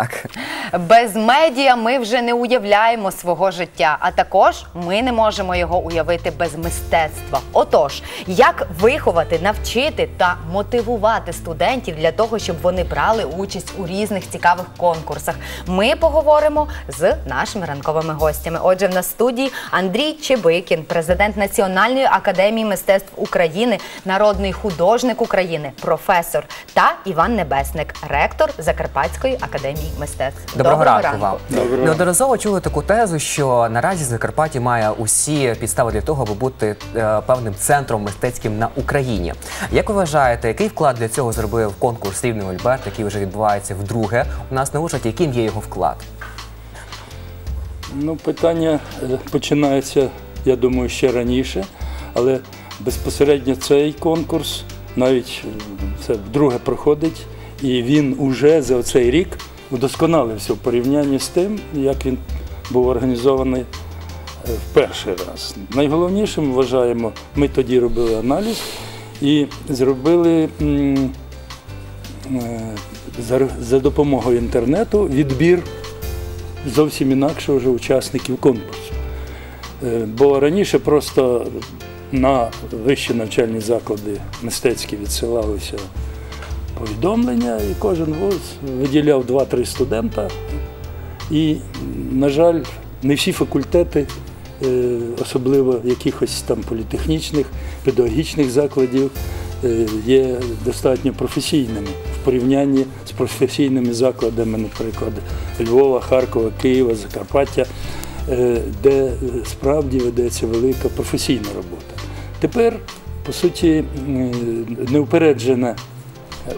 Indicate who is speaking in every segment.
Speaker 1: tak.
Speaker 2: Без медіа ми вже не уявляємо свого життя, а також ми не можемо його уявити без мистецтва. Отож, як виховати, навчити та мотивувати студентів для того, щоб вони брали участь у різних цікавих конкурсах, ми поговоримо з нашими ранковими гостями. Отже, в нас студії Андрій Чебикін, президент Національної академії мистецтв України, народний художник України, професор та Іван Небесник, ректор Закарпатської академії мистецтв.
Speaker 1: Доброго, ранку, вам.
Speaker 3: Доброго.
Speaker 1: Неодноразово чули таку тезу, що наразі Закарпаття має усі підстави для того, аби бути е, певним центром мистецьким на Україні. Як ви вважаєте, який вклад для цього зробив конкурс Рівний Ольберт, який вже відбувається вдруге у нас на Ужгороді? Яким є його вклад?
Speaker 3: Ну, питання е, починається, я думаю, ще раніше, але безпосередньо цей конкурс навіть е, це вдруге проходить, і він уже за цей рік удосконалився в порівнянні з тим, як він був організований е, в перший раз. Найголовнішим вважаємо, ми тоді робили аналіз і зробили е, за, допомогою інтернету відбір зовсім інакше вже учасників конкурсу. Е, Бо раніше просто на вищі навчальні заклади мистецькі відсилалися повідомлення, і кожен вуз виділяв 2-3 студента. І, на жаль, не всі факультети, е, особливо якихось там політехнічних, педагогічних закладів, е, є достатньо професійними в порівнянні з професійними закладами, наприклад, Львова, Харкова, Києва, Закарпаття, е, де справді ведеться велика професійна робота. Тепер, по суті, неупереджена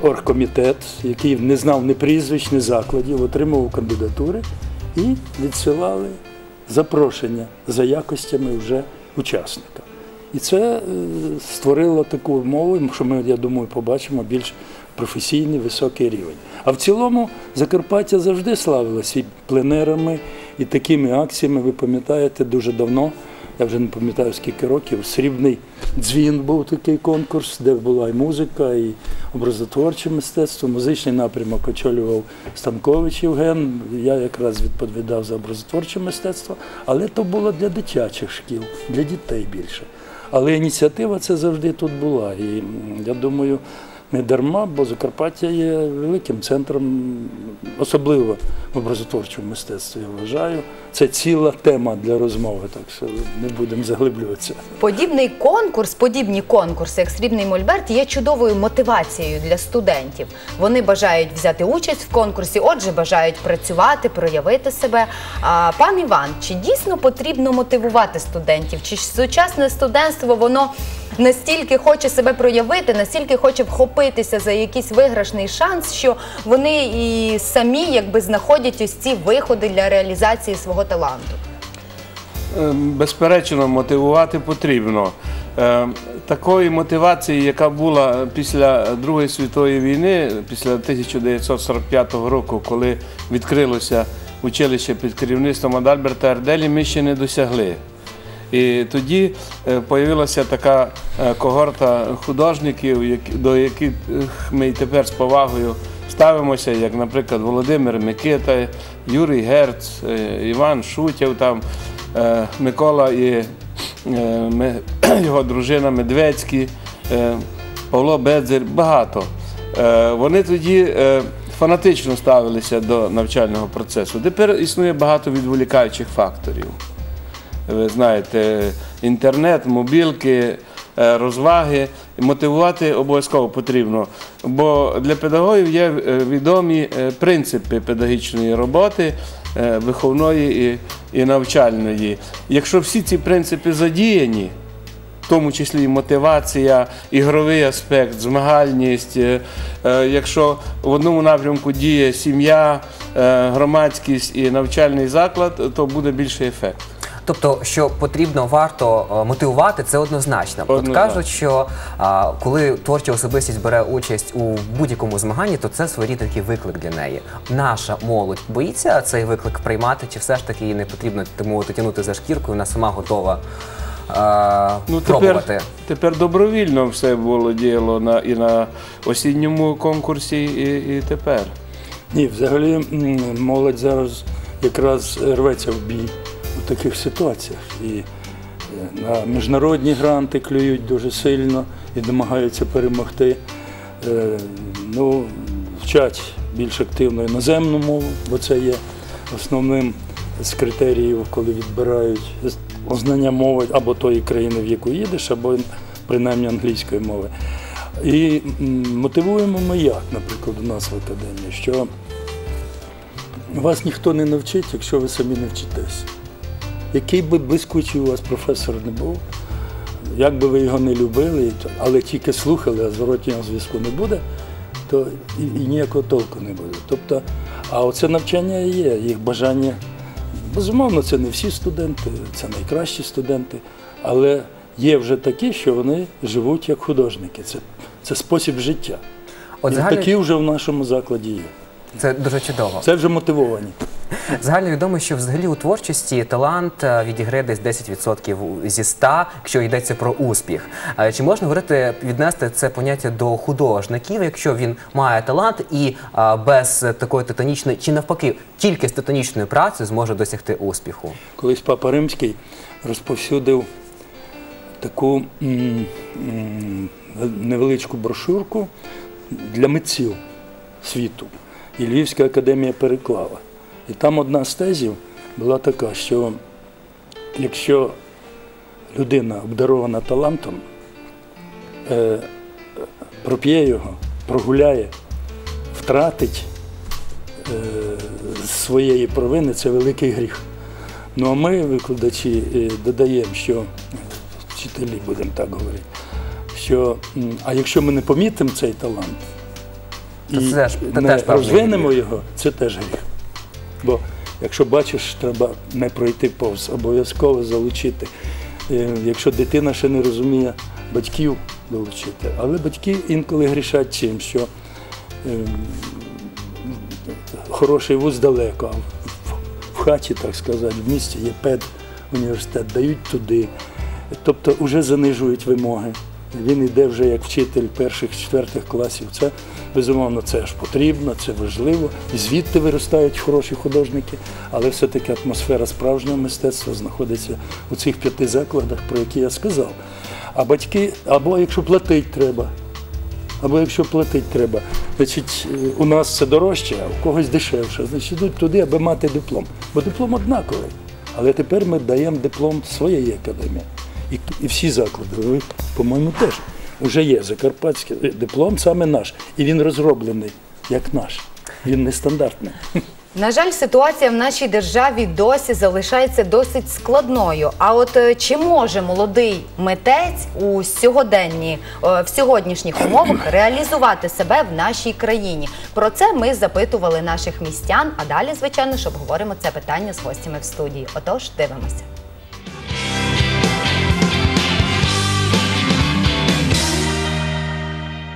Speaker 3: оргкомітет, який не знав ні прізвищ, ні закладів, отримував кандидатури і відсилали запрошення за якостями вже учасника. І це е, створило таку умову, що ми, я думаю, побачимо більш професійний високий рівень. А в цілому Закарпаття завжди славилося і пленерами, і такими акціями. Ви пам'ятаєте, дуже давно, я вже не пам'ятаю скільки років, срібний дзвін був такий конкурс, де була і музика, і образотворче мистецтво. Музичний напрямок очолював Станкович Євген. Я якраз відповідав за образотворче мистецтво, але то було для дитячих шкіл, для дітей більше. Але ініціатива це завжди тут була. І я думаю, не дарма, бо Закарпаття є великим центром, особливо в образотворчому мистецтві, я вважаю. Це ціла тема для розмови, так що не будемо заглиблюватися.
Speaker 2: Подібний конкурс, подібні конкурси, як срібний мольберт, є чудовою мотивацією для студентів. Вони бажають взяти участь в конкурсі, отже, бажають працювати, проявити себе. А, пан Іван, чи дійсно потрібно мотивувати студентів? Чи сучасне студентство воно настільки хоче себе проявити, настільки хоче вхопитися за якийсь виграшний шанс, що вони і самі якби знаходять ось ці виходи для реалізації свого таланту?
Speaker 4: Е, Безперечно, мотивувати потрібно. Е, Такої мотивації, яка була після Другої світової війни, після 1945 року, коли відкрилося училище під керівництвом Адальберта Арделі, ми ще не досягли. І тоді з'явилася така е, когорта художників, до яких ми і тепер з повагою ставимося, як, наприклад, Володимир Микита, Юрій Герц, е, Іван Шутєв, там, е, Микола і е, його дружина Медведський, е, Павло Бедзир, багато. Вони тоді фанатично ставилися до навчального процесу. Тепер існує багато відволікаючих факторів ви знаєте, інтернет, мобілки, розваги. Мотивувати обов'язково потрібно. Бо для педагогів є е, відомі е, принципи педагогічної роботи, е, виховної і, навчальної. Якщо всі ці принципи задіяні, в тому числі і мотивація, ігровий аспект, змагальність. е, е, Якщо в одному напрямку діє сім'я, е, громадськість і навчальний заклад, то буде більший ефект.
Speaker 1: Тобто, що потрібно варто е, мотивувати, це однозначно. От
Speaker 4: Однозначно.
Speaker 1: кажуть, що а, коли творча особистість бере участь у будь-якому змаганні, то це своєрідний такий виклик для неї. Наша молодь боїться цей виклик приймати, чи все ж таки їй не потрібно тому тягнути за шкірку, вона сама готова е,
Speaker 4: Ну,
Speaker 1: пробувати.
Speaker 4: тепер, тепер добровільно все було діяло на, і на осінньому конкурсі, і, і тепер.
Speaker 3: Ні, взагалі м, молодь зараз якраз рветься в бій у таких ситуаціях. І е, на міжнародні гранти клюють дуже сильно і намагаються перемогти. Е, Ну, вчать більш активно іноземну мову, бо це є основним з критеріїв, коли відбирають знання мови або тої країни, в яку їдеш, або принаймні англійської мови. І мотивуємо ми як, наприклад, у нас в академії, що вас ніхто не навчить, якщо ви самі не вчитесь. Який би блискучий у вас професор не був, як би ви його не любили, але тільки слухали, а зворотнього зв'язку не буде, то і, і ніякого толку не буде. Тобто, а оце навчання і є, їх бажання. Безумовно, це не всі студенти, це найкращі студенти, але є вже такі, що вони живуть як художники. Це, це спосіб життя.
Speaker 1: От
Speaker 3: і
Speaker 1: загально,
Speaker 3: такі вже в нашому закладі є.
Speaker 1: це дуже чудово.
Speaker 3: Це вже мотивовані.
Speaker 1: Загально відомо, що взагалі у творчості талант е, відіграє десь 10% зі 100, якщо йдеться про успіх. Е, Чи можна говорити, віднести це поняття до художників, якщо він має талант і е, без такої титанічної, чи навпаки, тільки з титанічною працею зможе досягти успіху?
Speaker 3: Колись Папа Римський розповсюдив таку невеличку брошурку для митців світу. І Львівська академія переклала. І там одна з тезів була така, що якщо людина обдарована талантом, е, проп'є його, прогуляє, втратить е, з своєї провини, це великий гріх. Ну а ми, викладачі, е, додаємо, що вчителі будемо так говорити, що а якщо ми не помітимо цей талант і
Speaker 1: це
Speaker 3: не
Speaker 1: теж
Speaker 3: розвинемо його, це теж гріх. Бо якщо бачиш, треба не пройти повз, обов'язково залучити. Е, Якщо дитина ще не розуміє, батьків долучити. Але батьки інколи грішать чим, що ем, хороший вуз далеко, а в- хаті, так сказати, в місті є пед університет, дають туди. Тобто вже занижують вимоги. Він йде вже як вчитель перших, четвертих класів. Це безумовно це ж потрібно, це важливо. Звідти виростають хороші художники, але все-таки атмосфера справжнього мистецтва знаходиться у цих п'яти закладах, про які я сказав. А батьки, або якщо платить треба, або якщо платить треба, значить е, у нас це дорожче, а у когось дешевше. Значить, йдуть туди, аби мати диплом. Бо диплом однаковий. Але тепер ми даємо диплом своєї академії. І, і всі заклади, ви, по-моєму, теж. Уже є закарпатський диплом саме наш. І він розроблений як наш. Він нестандартний.
Speaker 2: На жаль, ситуація в нашій державі досі залишається досить складною. А от е, чи може молодий митець у сьогоденні е, в сьогоднішніх умовах реалізувати себе в нашій країні? Про це ми запитували наших містян. А далі, звичайно ж, обговоримо це питання з гостями в студії. Отож, дивимося.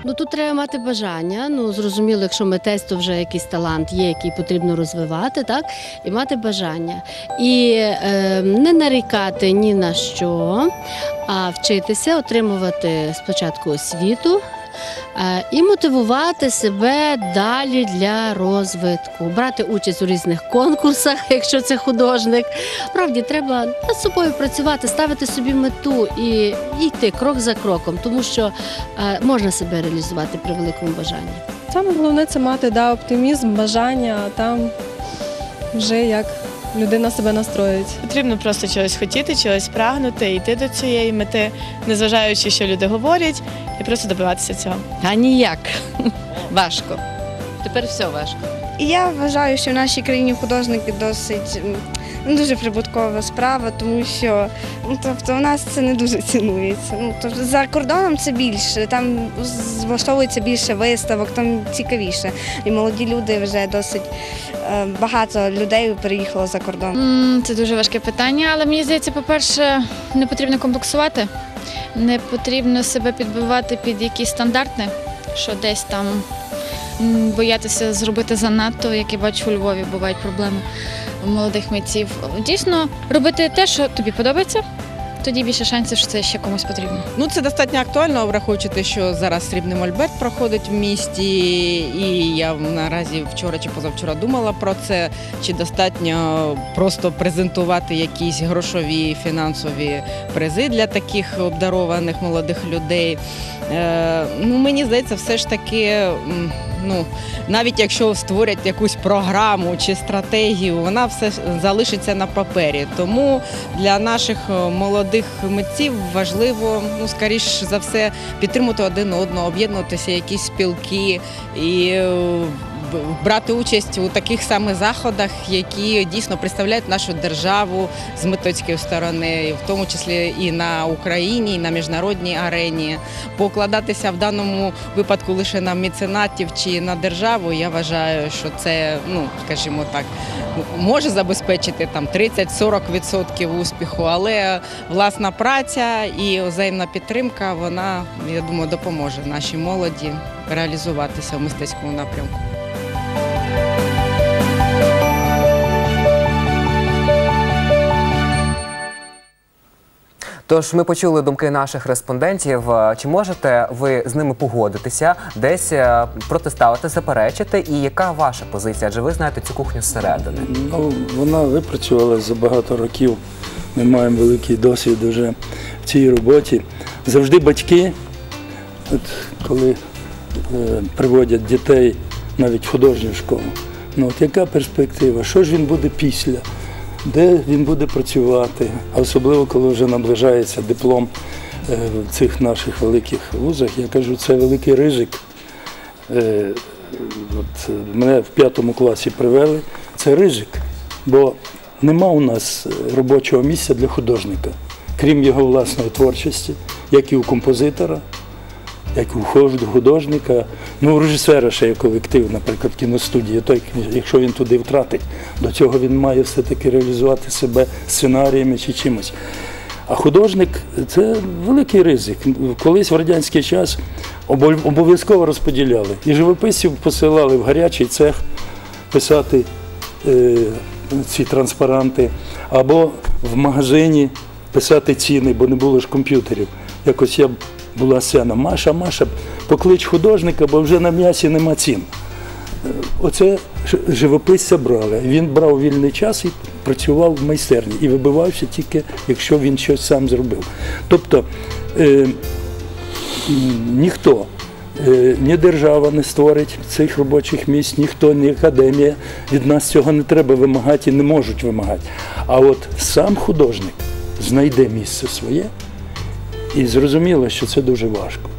Speaker 5: Ну тут треба мати бажання. Ну зрозуміло, якщо митець, то вже якийсь талант є, який потрібно розвивати, так і мати бажання. І е, не нарікати ні на що, а вчитися, отримувати спочатку освіту. Е, І мотивувати себе далі для розвитку, брати участь у різних конкурсах, якщо це художник. Справді треба над собою працювати, ставити собі мету і йти крок за кроком, тому що е, можна себе реалізувати при великому бажанні.
Speaker 6: Саме головне це мати да, оптимізм, бажання, а там вже як людина себе настроїть.
Speaker 7: Потрібно просто чогось хотіти, чогось прагнути, йти до цієї мети, незважаючи, що люди говорять, і просто добиватися цього.
Speaker 5: А ніяк важко. Тепер все важко.
Speaker 8: І я вважаю, що в нашій країні художники досить не дуже прибуткова справа, тому що ну, тобто, у нас це не дуже цінується. Ну, тобто, за кордоном це більше, там влаштовується більше виставок, там цікавіше. І молоді люди вже досить е, багато людей переїхало за кордон.
Speaker 9: Це дуже важке питання, але мені здається, по-перше, не потрібно комплексувати, не потрібно себе підбивати під якісь стандарти, що десь там боятися зробити занадто, як я бачу у Львові, бувають проблеми молодих митців. Дійсно, робити те, що тобі подобається, тоді більше шансів, що це ще комусь потрібно.
Speaker 10: Ну, це достатньо актуально, враховуючи те, що зараз срібний мольберт проходить в місті, і я наразі вчора чи позавчора думала про це. Чи достатньо просто презентувати якісь грошові фінансові призи для таких обдарованих молодих людей. Е, ну, мені здається, все ж таки, ну, навіть якщо створять якусь програму чи стратегію, вона все залишиться на папері. Тому для наших е, молодих митців важливо, ну скоріш за все, підтримувати один одного, об'єднуватися, якісь спілки і е, брати участь у таких самих заходах, які дійсно представляють нашу державу з митоцької сторони, в тому числі і на Україні, і на міжнародній арені. Покладатися в даному випадку лише на меценатів чи на державу, я вважаю, що це, ну скажімо так, може забезпечити там 30-40% успіху, але власна праця і взаємна підтримка, вона, я думаю, допоможе нашій молоді реалізуватися в мистецькому напрямку.
Speaker 1: Тож ми почули думки наших респондентів. Е, Чи можете ви з ними погодитися, десь е, протиставити, заперечити? І яка ваша позиція? Адже ви знаєте цю кухню зсередини?
Speaker 3: Ну, вона випрацювалася за багато років. Ми маємо великий досвід вже в цій роботі. Завжди батьки, от коли е, приводять дітей навіть художню школу, ну от яка перспектива? Що ж він буде після? Де він буде працювати? Особливо, коли вже наближається диплом е, в цих наших великих вузах, я кажу, це великий ризик. Е, От е, мене в п'ятому класі привели. Це ризик, бо нема у нас робочого місця для художника, крім його власної творчості, як і у композитора, як і у хож- художника. Ну, режисера ще є колектив, наприклад, кіностудії. Той, якщо він туди втратить, до цього він має все-таки реалізувати себе сценаріями чи чимось. А художник це великий ризик. Колись в радянський час обов'язково розподіляли. І живописців посилали в гарячий цех писати е, ці транспаранти, або в магазині писати ціни, бо не було ж комп'ютерів. Якось я була сцена. Маша, Маша, поклич художника, бо вже на м'ясі нема цін. Е, Оце живописця брали. Він брав вільний час і працював в майстерні і вибивався тільки, якщо він щось сам зробив. Тобто е, ніхто, е, ні держава не створить цих робочих місць, ніхто, ні академія від нас цього не треба вимагати і не можуть вимагати. А от сам художник знайде місце своє і зрозуміло, що це дуже важко.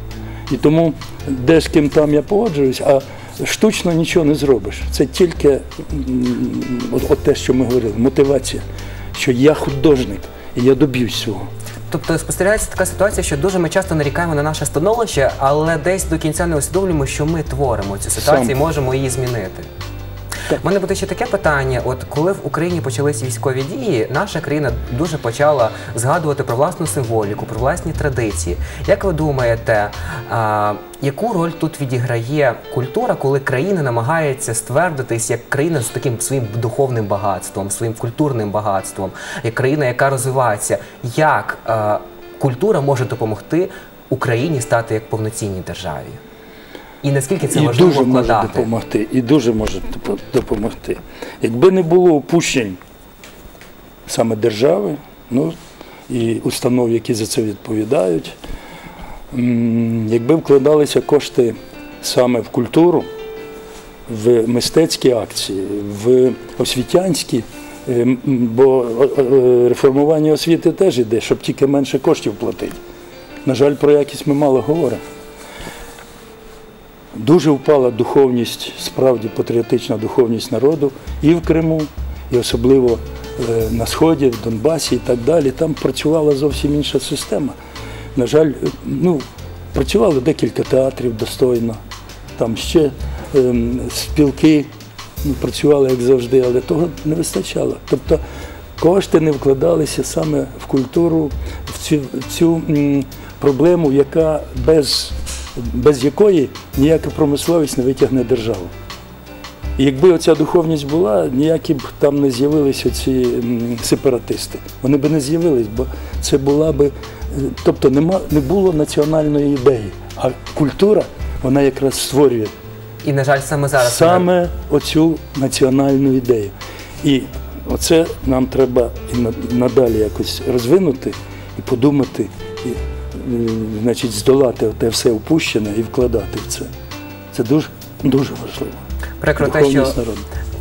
Speaker 3: І тому де з ким там я погоджуюсь, а штучно нічого не зробиш. Це тільки от, от те, що ми говорили, мотивація, що я художник і я доб'юсь цього.
Speaker 1: Тобто спостерігається така ситуація, що дуже ми часто нарікаємо на наше становище, але десь до кінця не усвідомлюємо, що ми творимо цю ситуацію
Speaker 3: Сам.
Speaker 1: і можемо її змінити. У мене буде ще таке питання: от коли в Україні почалися військові дії, наша країна дуже почала згадувати про власну символіку, про власні традиції. Як ви думаєте, а, яку роль тут відіграє культура, коли країна намагається ствердитись як країна з таким своїм духовним багатством, своїм культурним багатством, як країна, яка розвивається? Як а, культура може допомогти Україні стати як повноцінній державі? І наскільки це
Speaker 3: і
Speaker 1: важливо
Speaker 3: дуже може допомогти, і дуже може допомогти. Якби не було упущень саме держави, ну і установ, які за це відповідають, якби вкладалися кошти саме в культуру, в мистецькі акції, в освітянські, е, бо е, реформування освіти теж йде, щоб тільки менше коштів платити. На жаль, про якість ми мало говоримо. Дуже впала духовність, справді патріотична духовність народу і в Криму, і особливо е, на Сході, в Донбасі і так далі. Там працювала зовсім інша система. На жаль, е, ну, працювало декілька театрів достойно, там ще ем, спілки ну, працювали як завжди, але того не вистачало. Тобто кошти не вкладалися саме в культуру, в цю, в цю м, проблему, яка без, без якої ніяка промисловість не витягне державу. І якби оця духовність була, ніякі б там не з'явилися ці сепаратисти. Вони б не з'явились, бо це була би. е, Тобто нема, не було національної ідеї. А культура вона якраз створює
Speaker 1: І, на жаль, саме зараз
Speaker 3: саме оцю національну ідею. І оце нам треба і надалі якось розвинути і подумати, і, значить, здолати те все впущене і вкладати в це. Це дуже, дуже важливо.
Speaker 1: Прикро те, що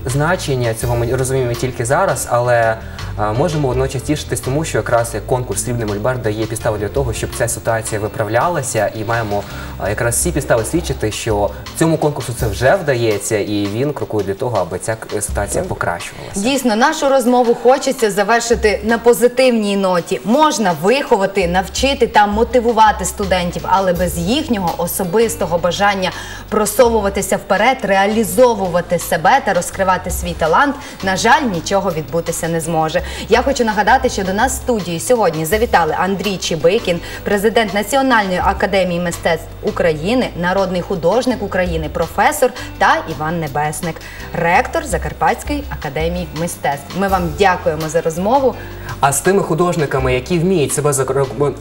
Speaker 1: значення цього ми розуміємо тільки зараз, але можемо водночас тішитись тому, що якраз конкурс Срібний Мольберт дає підстави для того, щоб ця ситуація виправлялася, і маємо якраз всі підстави свідчити, що цьому конкурсу це вже вдається, і він крокує для того, аби ця ситуація покращувалася.
Speaker 2: Дійсно, нашу розмову хочеться завершити на позитивній ноті. Можна виховати, навчити та мотивувати студентів, але без їхнього особистого бажання просовуватися вперед, реалізовувати себе та розкривати свій талант, на жаль, нічого відбутися не зможе. Я хочу нагадати, що до нас в студії сьогодні завітали Андрій Чібикін, президент Національної академії мистецтв України, народний художник України, професор та Іван Небесник, ректор Закарпатської академії мистецтв. Ми вам дякуємо за розмову.
Speaker 1: А з тими художниками, які вміють себе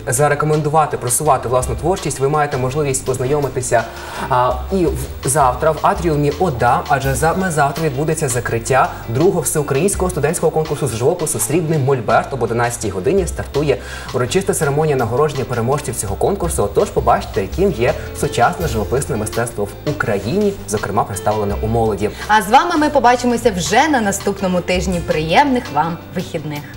Speaker 1: зарекомендувати, просувати власну творчість, ви маєте можливість познайомитися а, і завтра в атріумі ОДА, адже завтра відбудеться закриття другого всеукраїнського студентського конкурсу з живопису Срібний Мольберт об 11 годині стартує урочиста церемонія нагородження переможців цього конкурсу. Отож, побачите, яким є сучасне живописне мистецтво в Україні, зокрема представлене у молоді.
Speaker 2: А з вами ми побачимося вже на наступному тижні. Приємних вам вихідних.